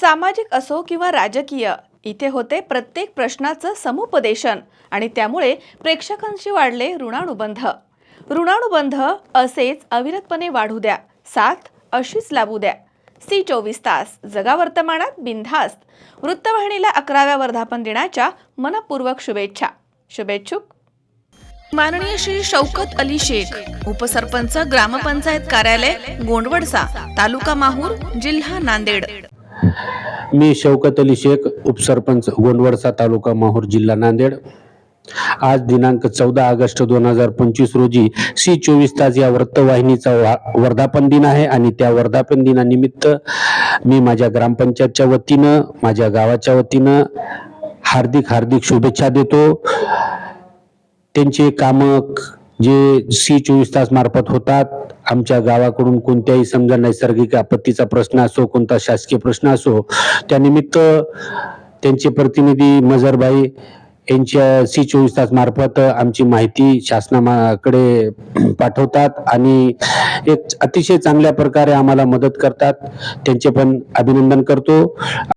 सामाजिक असो किंवा राजकीय इथे होते प्रत्येक प्रश्नाचं समुपदेशन आणि त्यामुळे प्रेक्षकांशी वाढले ऋणानुबंध. ऋणानुबंध असेच अविरतपणे वाढू द्या साथ अशीच लाभू द्या. सी चोवीस तास जगा वर्तमानात बिनधास्त. वृत्तवाहिनीला अकराव्या वर्धापन दिनाच्या मनपूर्वक शुभेच्छा. शुभेच्छुक. माननीय श्री शौकत अली शेख उपसरपंच ग्रामपंचायत कार्यालय गोंडवडसा तालुका माहूर जिल्हा नांदेड. मी शौकत अली शेख उपसरपंच गोंडवडसा तालुका माहूर जिल्हा नांदेड. आज दिनांक चौदा ऑगस्ट दोन हजार पंचवीस रोजी सी चोवीस तास या वृत्तवाहिनीचा वा- वर्धापन दिन आहे आणि त्या वर्धापन दिनानिमित्त मी माझ्या ग्रामपंचायतच्या वतीनं माझ्या गावाच्या वतीनं हार्दिक हार्दिक शुभेच्छा देतो. त्यांचे कामं जे सी चोवीस तास मार्फत होतात आमच्या गावाकडून कोणत्याही समजा नैसर्गिक आपत्तीचा प्रश्न असो कोणता शासकीय प्रश्न असो त्यानिमित्त त्यांचे प्रतिनिधी मजरबाई यांच्या सी चोवीस तास मार्फत आमची माहिती शासनाकडे पाठवतात आणि एक अतिशय चांगल्या प्रकारे आम्हाला मदत करतात. त्यांचे पण अभिनंदन करतो.